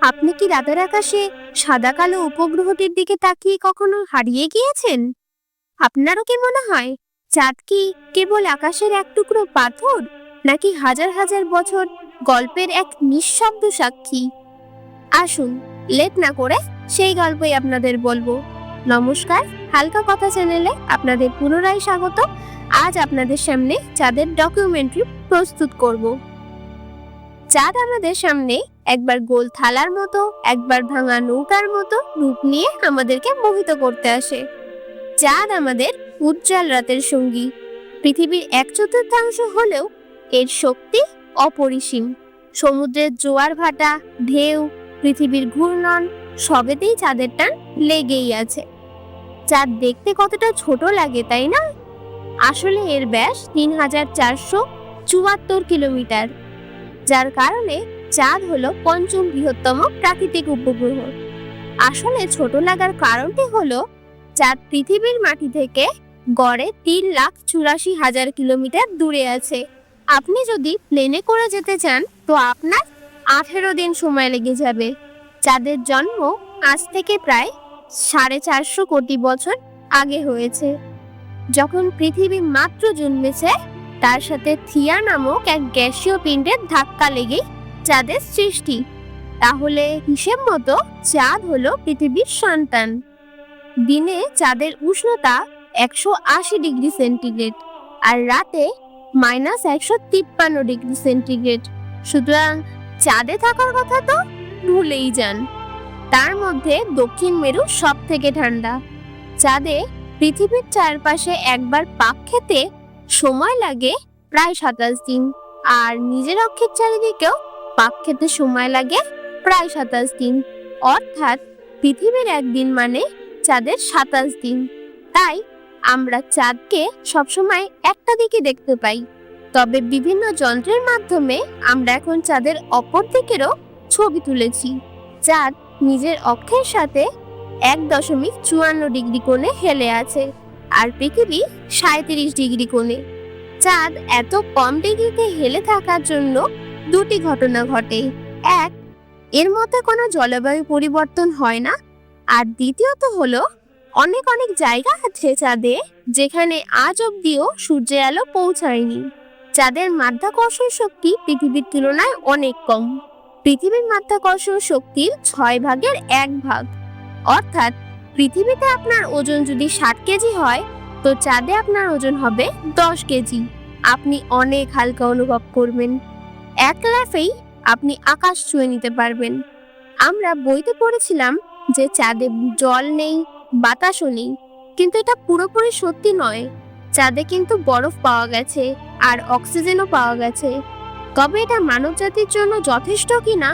আপনি কি রাতের আকাশে সাদা কালো উপগ্রহটির দিকে তাকিয়ে কখনো হারিয়ে গিয়েছেন? আপনারও কি মনে হয়, চাঁদ কি কেবল আকাশের এক টুকরো পাথর, নাকি হাজার হাজার বছর গল্পের এক নিঃশব্দ সাক্ষী? আসুন, লেট না করে সেই গল্পই আপনাদের বলব। নমস্কার, হালকা কথা চ্যানেলে আপনাদের পুনরায় স্বাগত। আজ আপনাদের সামনে চাঁদের ডকুমেন্টারি প্রস্তুত করব। চাঁদ আমাদের সামনে একবার গোল থালার মতো, একবার ভাঙা নৌকার মতো রূপ নিয়ে আমাদেরকে মোহিত করতে আসে। চাঁদ আমাদের উজ্জ্বল রাতের সঙ্গী। পৃথিবীর এক চতুর্থাংশ হলেও এর শক্তি অপরিসীম। সমুদ্রের জোয়ার ভাটা, ঢেউ, পৃথিবীর ঘূর্ণন, সবেতেই চাঁদের টান লেগেই আছে। চাঁদ দেখতে কতটা ছোট লাগে, তাই না? আসলে এর ব্যাস তিন হাজার চারশো চুয়াত্তর কিলোমিটার। যার কারণে চাঁদ হলো পঞ্চম বৃহত্তম প্রাকৃতিক উপগ্রহ। আসলে ছোট লাগার কারণটি হলো চাঁদ পৃথিবীর মাটি থেকে গড়ে তিন লাখ চুরাশি হাজার কিলোমিটার দূরে আছে। আপনি যদি প্লেনে করে যেতে চান, তো আপনার আঠেরো দিন সময় লেগে যাবে। চাঁদের জন্ম আজ থেকে প্রায় সাড়ে চারশো কোটি বছর আগে হয়েছে। যখন পৃথিবী মাত্র জন্মেছে, তার সাথে থিয়া নামক এক গ্যাসীয় পিণ্ডের ধাক্কা লেগেই চাঁদের সৃষ্টি। তাহলে হিসেব মতো? চাঁদ হলো পৃথিবীর সন্তান। দিনে চাঁদের উষ্ণতা একশো আশি ডিগ্রি সেন্টিগ্রেড আর রাতে মাইনাস একশো তিপ্পান্ন ডিগ্রি সেন্টিগ্রেড। সুতরাং চাঁদে থাকার কথা তো ভুলেই যান। তার মধ্যে দক্ষিণ মেরু সব থেকে ঠান্ডা। চাঁদে পৃথিবীর চারপাশে একবার পাক খেতে সময় লাগে প্রায় সাতাশ দিন। আর নিজের অক্ষের চারিদিকেও পাক খেতে সময় লাগে প্রায় সাতাশ দিন। অর্থাৎ পৃথিবীর একদিন মানে চাঁদের সাতাশ দিন। তাই আমরা চাঁদকে সবসময় একটা দিকে দেখতে পাই। তবে বিভিন্ন যন্ত্রের মাধ্যমে আমরা এখন চাঁদের অপর দিকেরও ছবি তুলেছি। চাঁদ নিজের অক্ষের সাথে এক দশমিক চুয়ান্ন ডিগ্রি কোণে হেলে আছে আর পৃথিবী সাঁত্রিশ ডিগ্রি কোণে। চাঁদ এত কম ডিগ্রিতে হেলে থাকার জন্য দুটি ঘটনা ঘটে। এক, এর মধ্যে কোনো জলবায়ু পরিবর্তন হয় না। আর দ্বিতীয়ত হলো, অনেক অনেক জায়গা আছে চাঁদে যেখানে আজ অব্দিও সূর্যের আলো পৌঁছায়নি। চাঁদের মাধ্যাকর্ষণ শক্তি পৃথিবীর তুলনায় অনেক কম। পৃথিবীর মাধ্যাকর্ষণ শক্তির ছয় ভাগের এক ভাগ। অর্থাৎ, পৃথিবীতে আপনার ওজন যদি ষাট কেজি হয়, তো চাঁদে আপনার ওজন হবে দশ কেজি। আপনি অনেক হালকা অনুভব করবেন। এক লাফেই আপনি আকাশ ছুঁয়ে নিতে পারবেন। আমরা বইতে পড়েছিলাম যে চাঁদে জল নেই, বাতাসও নেই, কিন্তু এটা পুরোপুরি সত্যি নয়। চাঁদে কিন্তু বরফ পাওয়া গেছে আর অক্সিজেনও পাওয়া গেছে। তবে এটা মানব জাতির জন্য যথেষ্ট কিনা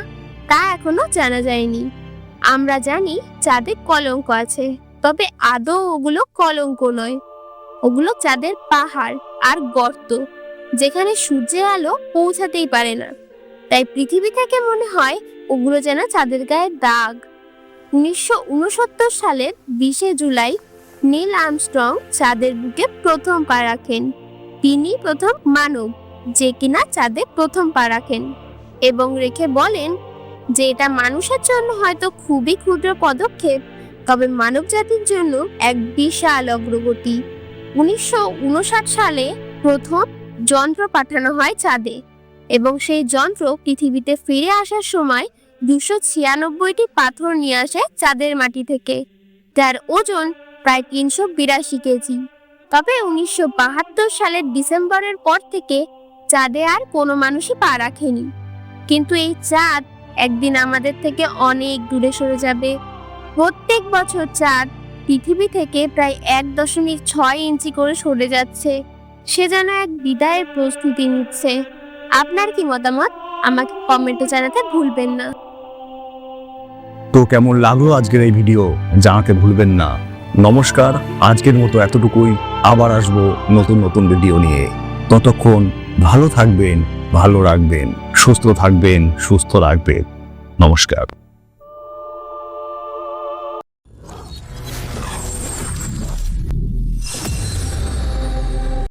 তা এখনও জানা যায়নি। আমরা জানি চাঁদে কলঙ্ক আছে, তবে আদৌ ওগুলো কলঙ্ক নয়। ওগুলো চাঁদের পাহাড় আর গর্ত। যেখানে সূর্যের আলো পৌঁছাতেই পারে না। তাই পৃথিবী থেকে মনে হয় ওগুলো যেন চাঁদের গায়ে দাগ। উনিশশো উনসত্তর সালের বিশে জুলাই নীল আর্মস্ট্রং চাঁদের বুকে প্রথম পা রাখেন। তিনি প্রথম মানব, যে কিনা চাঁদে প্রথম পা রাখেন। এবং রেখে বলেন যে এটা মানুষের জন্য হয়তো খুবই ক্ষুদ্র পদক্ষেপ, তবে মানব জাতির জন্য এক বিশাল অগ্রগতি। উনিশশো উনষাট সালে প্রথম যন্ত্র পাঠানো হয় চাঁদে। এবং সেই যন্ত্র পৃথিবীতে ফিরে আসার সময় দুশো ছিয়ানব্বইটি পাথর নিয়ে আসে চাঁদের মাটি থেকে। যার ওজন প্রায় তিনশো বিরাশি কেজি। তবে উনিশশো বাহাত্তর সালের ডিসেম্বরের পর থেকে চাঁদে আর কোনো মানুষই পা রাখেনি। কিন্তু এই চাঁদ একদিন আমাদের থেকে অনেক দূরে সরে যাবে। প্রত্যেক বছর চাঁদ পৃথিবী থেকে প্রায় এক দশমিক ছয় ইঞ্চি করে সরে যাচ্ছে। সে যেন এক বিদায়ের প্রস্তুতি নিচ্ছে। আপনার কি মতামত? আমাকে কমেন্টে জানাতে ভুলবেন না। তো কেমন লাগল আজকের এই ভিডিও? জানাতে ভুলবেন না। নমস্কার, আজকের মতো এতটুকুই। আবার আসব নতুন নতুন ভিডিও নিয়ে। ততক্ষণ ভালো থাকবেন, ভালো রাখবেন, সুস্থ থাকবেন, সুস্থ রাখবেন। নমস্কার।